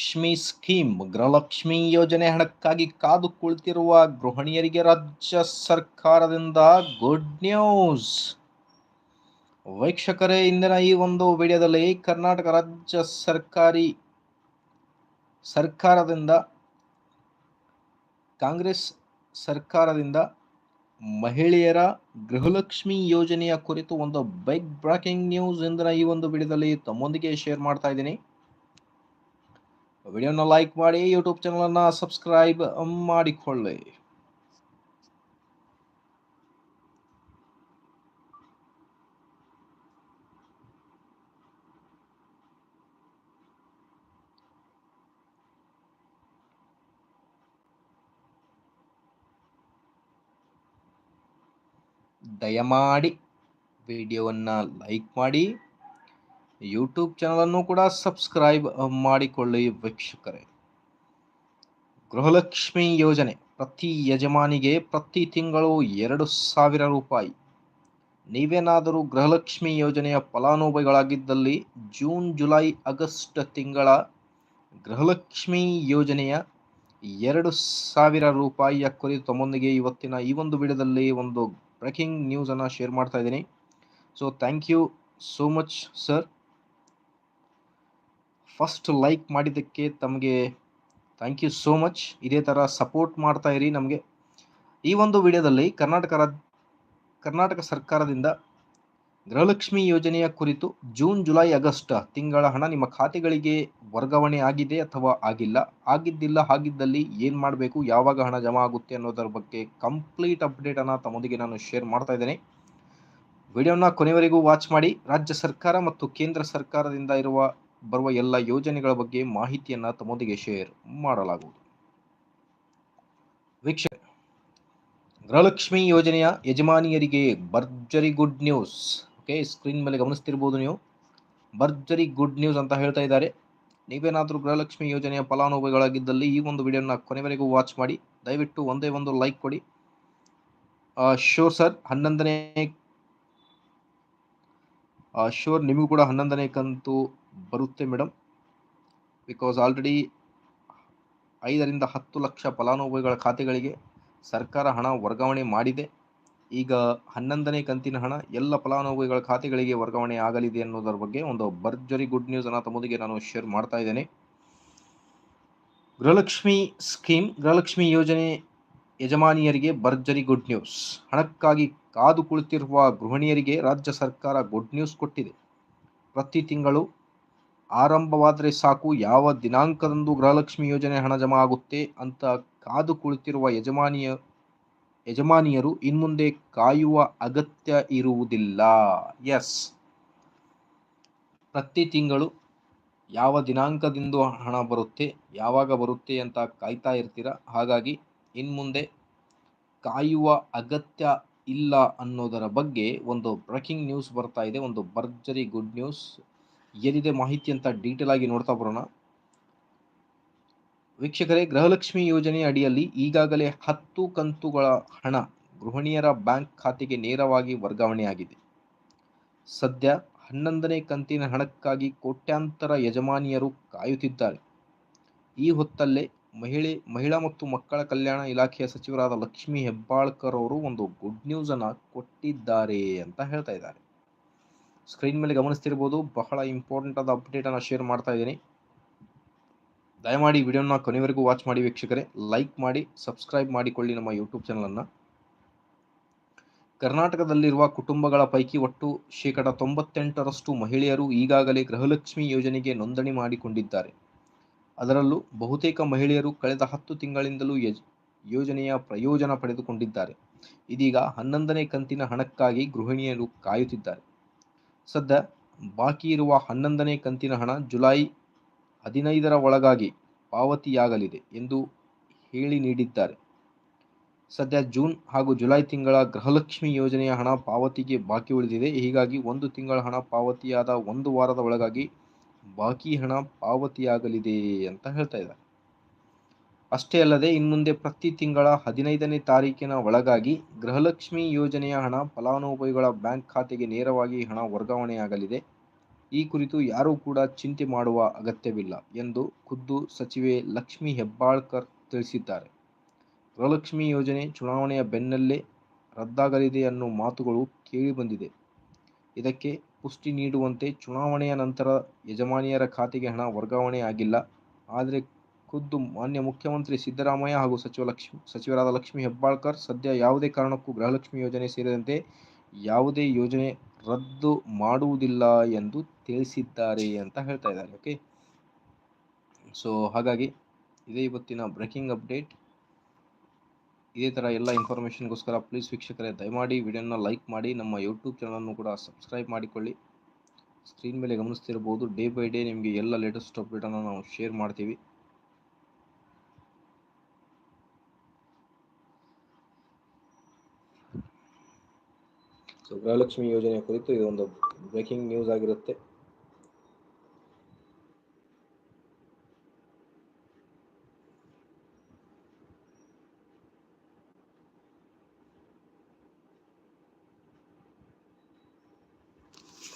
Gruhalakshmi scheme, Gruhalakshmi ಯೋಜನೆ ಹಣಕ್ಕಾಗಿ ಕಾದು ಕುಳಿತಿರುವ ಗೃಹಿಣಿಯರಿಗೆ ರಾಜ್ಯ ಸರ್ಕಾರದಿಂದ ಗುಡ್ ನ್ಯೂಸ್ ವೀಕ್ಷಕರೇ, ಇಂದಿನ ಈ ಒಂದು ವಿಡಿಯೋದಲ್ಲಿ ಕರ್ನಾಟಕ ರಾಜ್ಯ ಸರ್ಕಾರಿ, ಸರ್ಕಾರದಿಂದ, ಕಾಂಗ್ರೆಸ್ ಸರ್ಕಾರದಿಂದ ಮಹಿಳೆಯರ ಗೃಹಲಕ್ಷ್ಮಿ ಯೋಜನೆಯ ಕುರಿತು ಒಂದು ಬೈಕ್ ಬ್ರೇಕಿಂಗ್ ನ್ಯೂಸ್ ಇಂದಿನ ಈ ಒಂದು ವಿಡಿಯೋದಲ್ಲಿ ತಮ್ಮೊಂದಿಗೆ ಶೇರ್ ಮಾಡ್ತಾ ಇದ್ದೀನಿ. ವಿಡಿಯೋನ ಲೈಕ್ ಮಾಡಿ ಯೂಟ್ಯೂಬ್ ಚಾನಲನ್ನು ಸಬ್ಸ್ಕ್ರೈಬ್ ಮಾಡಿಕೊಳ್ಳಿ. ದಯಮಾಡಿ ವಿಡಿಯೋವನ್ನು ಲೈಕ್ ಮಾಡಿ. ಯೂಟ್ಯೂಬ್ ಚಾನಲನ್ನು ಕೂಡ ಸಬ್ಸ್ಕ್ರೈಬ್ ಮಾಡಿಕೊಳ್ಳಿ ವೀಕ್ಷಕರೇ. ಗೃಹಲಕ್ಷ್ಮಿ ಯೋಜನೆ, ಪ್ರತಿ ಯಜಮಾನಿಗೆ ಪ್ರತಿ ತಿಂಗಳು ಎರಡು ಸಾವಿರ ರೂಪಾಯಿ. ನೀವೇನಾದರೂ ಗೃಹಲಕ್ಷ್ಮಿ ಯೋಜನೆಯ ಫಲಾನುಭವಿಗಳಾಗಿದ್ದಲ್ಲಿ ಜೂನ್ ಜುಲೈ ಆಗಸ್ಟ್ ತಿಂಗಳ ಗೃಹಲಕ್ಷ್ಮಿ ಯೋಜನೆಯ ಎರಡು ಸಾವಿರ ರೂಪಾಯಿಯ ಕುರಿತು ತಮ್ಮೊಂದಿಗೆ ಇವತ್ತಿನ ಈ ಒಂದು ವಿಡಿಯೋದಲ್ಲಿ ಒಂದು ಬ್ರೇಕಿಂಗ್ ನ್ಯೂಸನ್ನು ಶೇರ್ ಮಾಡ್ತಾ ಇದ್ದೀನಿ. So thank you so much sir first like ಮಾಡಿದ್ದಕ್ಕೆ ತಮಗೆ ಥ್ಯಾಂಕ್ ಯು ಸೋ ಮಚ್ ಇದೇ ಥರ ಸಪೋರ್ಟ್ ಮಾಡ್ತಾ ಇರಿ ನಮಗೆ. ಈ ಒಂದು ವಿಡಿಯೋದಲ್ಲಿ ಕರ್ನಾಟಕ ಕರ್ನಾಟಕ ಸರ್ಕಾರದಿಂದ ಗೃಹಲಕ್ಷ್ಮಿ ಯೋಜನೆಯ ಕುರಿತು ಜೂನ್ ಜುಲೈ ಆಗಸ್ಟ್ ತಿಂಗಳ ಹಣ ನಿಮ್ಮ ಖಾತೆಗಳಿಗೆ ವರ್ಗಾವಣೆ ಆಗಿದೆ ಅಥವಾ ಆಗಿಲ್ಲ? ಆಗಿದ್ದಿಲ್ಲ, ಆಗಿದ್ದಲ್ಲಿ ಏನು ಮಾಡಬೇಕು? ಯಾವಾಗ ಹಣ ಜಮಾ ಆಗುತ್ತೆ ಅನ್ನೋದರ ಬಗ್ಗೆ ಕಂಪ್ಲೀಟ್ ಅಪ್ಡೇಟನ್ನು ತಮ್ಮೊಂದಿಗೆ ನಾನು ಶೇರ್ ಮಾಡ್ತಾ ಇದ್ದೇನೆ. ವಿಡಿಯೋನ ಕೊನೆವರೆಗೂ ವಾಚ್ ಮಾಡಿ. ರಾಜ್ಯ ಸರ್ಕಾರ ಮತ್ತು ಕೇಂದ್ರ ಸರ್ಕಾರದಿಂದ ಇರುವ ಬರುವ ಎಲ್ಲ ಯೋಜನೆಗಳ ಬಗ್ಗೆ ಮಾಹಿತಿಯನ್ನು ತಮ್ಮೊಂದಿಗೆ ಶೇರ್ ಮಾಡಲಾಗುವುದು. ವೀಕ್ಷಕ ಗೃಹಲಕ್ಷ್ಮಿ ಯೋಜನೆಯ ಯಜಮಾನಿಯರಿಗೆ ಭರ್ಜರಿ ಗುಡ್ ನ್ಯೂಸ್ ಓಕೆ ಸ್ಕ್ರೀನ್ ಮೇಲೆ ಗಮನಿಸ್ತಿರ್ಬೋದು ನೀವು. ಭರ್ಜರಿ ಗುಡ್ ನ್ಯೂಸ್ ಅಂತ ಹೇಳ್ತಾ ಇದ್ದಾರೆ. ನೀವೇನಾದರೂ ಗೃಹಲಕ್ಷ್ಮಿ ಯೋಜನೆಯ ಫಲಾನುಭವಿಗಳಾಗಿದ್ದಲ್ಲಿ ಈ ಒಂದು ವಿಡಿಯೋನ ಕೊನೆವರೆಗೂ ವಾಚ್ ಮಾಡಿ. ದಯವಿಟ್ಟು ಒಂದೇ ಒಂದು ಲೈಕ್ ಕೊಡಿ. ಶೋರ್ ಸರ್ ಹನ್ನೊಂದನೇ ಶೋರ್ ನಿಮಗೂ ಕೂಡ ಹನ್ನೊಂದನೇ ಕಂತು ಬರುತ್ತೆ ಮೇಡಮ್ ಬಿಕಾಸ್ ಆಲ್ರೆಡಿ ಐದರಿಂದ ಹತ್ತು ಲಕ್ಷ ಫಲಾನುಭವಿಗಳ ಖಾತೆಗಳಿಗೆ ಸರ್ಕಾರ ಹಣ ವರ್ಗಾವಣೆ ಮಾಡಿದೆ. ಈಗ ಹನ್ನೊಂದನೇ ಕಂತಿನ ಹಣ ಎಲ್ಲ ಫಲಾನುಭವಿಗಳ ಖಾತೆಗಳಿಗೆ ವರ್ಗಾವಣೆ ಆಗಲಿದೆ ಅನ್ನೋದರ ಬಗ್ಗೆ ಒಂದು ಭರ್ಜರಿ ಗುಡ್ ನ್ಯೂಸ್ ಅನ್ನು ತಮ್ಮೊಂದಿಗೆ ನಾನು ಶೇರ್ ಮಾಡ್ತಾ ಇದ್ದೇನೆ. ಗೃಹಲಕ್ಷ್ಮಿ ಸ್ಕೀಮ್ ಗೃಹಲಕ್ಷ್ಮಿ ಯೋಜನೆ ಯಜಮಾನಿಯರಿಗೆ ಭರ್ಜರಿ ಗುಡ್ ನ್ಯೂಸ್ ಹಣಕ್ಕಾಗಿ ಕಾದು ಕುಳಿತಿರುವ ಗೃಹಿಣಿಯರಿಗೆ ರಾಜ್ಯ ಸರ್ಕಾರ ಗುಡ್ ನ್ಯೂಸ್ ಕೊಟ್ಟಿದೆ. ಪ್ರತಿ ತಿಂಗಳು ಆರಂಭವಾದರೆ ಸಾಕು, ಯಾವ ದಿನಾಂಕದಂದು ಗೃಹಲಕ್ಷ್ಮಿ ಯೋಜನೆ ಹಣ ಜಮಾ ಆಗುತ್ತೆ ಅಂತ ಕಾದು ಕುಳಿತಿರುವ ಯಜಮಾನಿಯ, ಯಜಮಾನಿಯರು ಇನ್ಮುಂದೆ ಕಾಯುವ ಅಗತ್ಯ ಇರುವುದಿಲ್ಲ. ಎಸ್ ಪ್ರತಿ ತಿಂಗಳು ಯಾವ ದಿನಾಂಕದಿಂದ ಹಣ ಬರುತ್ತೆ, ಯಾವಾಗ ಬರುತ್ತೆ ಅಂತ ಕಾಯ್ತಾ ಇರ್ತೀರ? ಹಾಗಾಗಿ ಇನ್ಮುಂದೆ ಕಾಯುವ ಅಗತ್ಯ ಇಲ್ಲ ಅನ್ನೋದರ ಬಗ್ಗೆ ಒಂದು ಬ್ರೇಕಿಂಗ್ ನ್ಯೂಸ್ ಬರ್ತಾ ಇದೆ, ಒಂದು ಭರ್ಜರಿ ಗುಡ್ ನ್ಯೂಸ್. ಏನಿದೆ ಮಾಹಿತಿ ಅಂತ ಡೀಟೇಲ್ ಆಗಿ ನೋಡ್ತಾ ಬರೋಣ. ವೀಕ್ಷಕರೇ, ಗೃಹಲಕ್ಷ್ಮಿ ಯೋಜನೆ ಅಡಿಯಲ್ಲಿ ಈಗಾಗಲೇ ಹತ್ತು ಕಂತುಗಳ ಹಣ ಗೃಹಿಣಿಯರ ಬ್ಯಾಂಕ್ ಖಾತೆಗೆ ನೇರವಾಗಿ ವರ್ಗಾವಣೆಯಾಗಿದೆ ಸದ್ಯ ಹನ್ನೊಂದನೇ ಕಂತಿನ ಹಣಕ್ಕಾಗಿ ಕೋಟ್ಯಾಂತರ ಯಜಮಾನಿಯರು ಕಾಯುತ್ತಿದ್ದಾರೆ. ಈ ಹೊತ್ತಲ್ಲೇ ಮಹಿಳೆ, ಮಹಿಳಾ ಮತ್ತು ಮಕ್ಕಳ ಕಲ್ಯಾಣ ಇಲಾಖೆಯ ಸಚಿವರಾದ ಲಕ್ಷ್ಮಿ ಹೆಬ್ಬಾಳ್ಕರ್ ಅವರು ಒಂದು ಗುಡ್ ನ್ಯೂಸ್ ಅನ್ನ ಕೊಟ್ಟಿದ್ದಾರೆ ಅಂತ ಹೇಳ್ತಾ ಇದ್ದಾರೆ. ಸ್ಕ್ರೀನ್ ಮೇಲೆ ಗಮನಿಸ್ತಿರ್ಬೋದು. ಬಹಳ ಇಂಪಾರ್ಟೆಂಟ್ ಆದ ಅಪ್ಡೇಟ್ ಅನ್ನು ಶೇರ್ ಮಾಡ್ತಾ ಇದ್ದೀನಿ. ದಯಮಾಡಿ ವಿಡಿಯೋನ ಕೊನೆವರೆಗೂ ವಾಚ್ ಮಾಡಿ ವೀಕ್ಷಕರೇ. ಲೈಕ್ ಮಾಡಿ ಸಬ್ಸ್ಕ್ರೈಬ್ ಮಾಡಿಕೊಳ್ಳಿ ನಮ್ಮ ಯೂಟ್ಯೂಬ್ ಚಾನಲನ್ನು ಕರ್ನಾಟಕದಲ್ಲಿರುವ ಕುಟುಂಬಗಳ ಪೈಕಿ ಒಟ್ಟು ಶೇಕಡ ತೊಂಬತ್ತೆಂಟರಷ್ಟು ಮಹಿಳೆಯರು ಈಗಾಗಲೇ ಗೃಹಲಕ್ಷ್ಮಿ ಯೋಜನೆಗೆ ನೋಂದಣಿ ಮಾಡಿಕೊಂಡಿದ್ದಾರೆ. ಅದರಲ್ಲೂ ಬಹುತೇಕ ಮಹಿಳೆಯರು ಕಳೆದ ಹತ್ತು ತಿಂಗಳಿಂದಲೂ ಯಜ್, ಯೋಜನೆಯ ಪ್ರಯೋಜನ ಪಡೆದುಕೊಂಡಿದ್ದಾರೆ. ಇದೀಗ ಹನ್ನೊಂದನೇ ಕಂತಿನ ಹಣಕ್ಕಾಗಿ ಗೃಹಿಣಿಯರು ಕಾಯುತ್ತಿದ್ದಾರೆ. ಸದ್ಯ ಬಾಕಿ ಇರುವ ಹನ್ನೊಂದನೇ ಕಂತಿನ ಹಣ ಜುಲೈ ಹದಿನೈದರ ಒಳಗಾಗಿ ಪಾವತಿಯಾಗಲಿದೆ ಎಂದು ಹೇಳಿ ನೀಡಿದ್ದಾರೆ. ಸದ್ಯ ಜೂನ್ ಹಾಗೂ ಜುಲೈ ತಿಂಗಳ ಗೃಹಲಕ್ಷ್ಮಿ ಯೋಜನೆಯ ಹಣ ಪಾವತಿಗೆ ಬಾಕಿ ಉಳಿದಿದೆ. ಹೀಗಾಗಿ ಒಂದು ತಿಂಗಳ ಹಣ ಪಾವತಿಯಾದ ಒಂದು ವಾರದ ಒಳಗಾಗಿ ಬಾಕಿ ಹಣ ಪಾವತಿಯಾಗಲಿದೆ ಅಂತ ಹೇಳ್ತಾ ಇದ್ದಾರೆ. ಅಷ್ಟೇ ಅಲ್ಲದೆ ಇನ್ಮುಂದೆ ಪ್ರತಿ ತಿಂಗಳ ಹದಿನೈದನೇ ತಾರೀಕಿನ ಒಳಗಾಗಿ ಗೃಹಲಕ್ಷ್ಮಿ ಯೋಜನೆಯ ಹಣ ಫಲಾನುಭವಿಗಳ ಬ್ಯಾಂಕ್ ಖಾತೆಗೆ ನೇರವಾಗಿ ಹಣ ವರ್ಗಾವಣೆಯಾಗಲಿದೆ. ಈ ಕುರಿತು ಯಾರೂ ಕೂಡ ಚಿಂತೆ ಮಾಡುವ ಅಗತ್ಯವಿಲ್ಲ ಎಂದು ಖುದ್ದು ಸಚಿವೆ ಲಕ್ಷ್ಮಿ ಹೆಬ್ಬಾಳ್ಕರ್ ತಿಳಿಸಿದ್ದಾರೆ. ಗೃಹಲಕ್ಷ್ಮಿ ಯೋಜನೆ ಚುನಾವಣೆಯ ಬೆನ್ನಲ್ಲೇ ರದ್ದಾಗಲಿದೆ ಅನ್ನೋ ಮಾತುಗಳು ಕೇಳಿಬಂದಿದೆ. ಇದಕ್ಕೆ ಪುಷ್ಟಿ ನೀಡುವಂತೆ ಚುನಾವಣೆಯ ನಂತರ ಯಜಮಾನಿಯರ ಖಾತೆಗೆ ಹಣ ವರ್ಗಾವಣೆ ಆಗಿಲ್ಲ ಆದರೆ ಖುದ್ದು ಮಾನ್ಯ ಮುಖ್ಯಮಂತ್ರಿ ಸಿದ್ದರಾಮಯ್ಯ ಹಾಗೂ ಸಚಿವ ಲಕ್ಷ್ಮಿ, ಸಚಿವರಾದ ಲಕ್ಷ್ಮಿ ಹೆಬ್ಬಾಳ್ಕರ್ ಸದ್ಯ ಯಾವುದೇ ಕಾರಣಕ್ಕೂ ಗೃಹಲಕ್ಷ್ಮಿ ಯೋಜನೆ ಸೇರಿದಂತೆ ಯಾವುದೇ ಯೋಜನೆ ರದ್ದು ಮಾಡುವುದಿಲ್ಲ ಎಂದು ತಿಳಿಸಿದ್ದಾರೆ ಅಂತ ಹೇಳ್ತಾ ಇದ್ದಾರೆ ಓಕೆ ಸೊ ಹಾಗಾಗಿ ಇದೇ ಇವತ್ತಿನ ಬ್ರೇಕಿಂಗ್ ಅಪ್ಡೇಟ್ ಇದೇ ಥರ ಎಲ್ಲ ಇನ್ಫಾರ್ಮೇಷನ್ಗೋಸ್ಕರ ಪ್ಲೀಸ್ ವೀಕ್ಷಕರೇ, ದಯಮಾಡಿ ವಿಡಿಯೋನ ಲೈಕ್ ಮಾಡಿ, ನಮ್ಮ ಯೂಟ್ಯೂಬ್ ಚಾನಲನ್ನು ಕೂಡ ಸಬ್ಸ್ಕ್ರೈಬ್ ಮಾಡಿಕೊಳ್ಳಿ. ಸ್ಕ್ರೀನ್ ಮೇಲೆ ಗಮನಿಸ್ತಿರ್ಬೋದು ಡೇ ಬೈ ಡೇ ನಿಮಗೆ ಎಲ್ಲ ಲೇಟೆಸ್ಟ್ ಅಪ್ಡೇಟನ್ನು ನಾವು ಶೇರ್ ಮಾಡ್ತೀವಿ. ಸೊ ಗೃಹಲಕ್ಷ್ಮಿ ಯೋಜನೆ ಕುರಿತು ಇದೊಂದು ಬ್ರೇಕಿಂಗ್ ನ್ಯೂಸ್ ಆಗಿರುತ್ತೆ.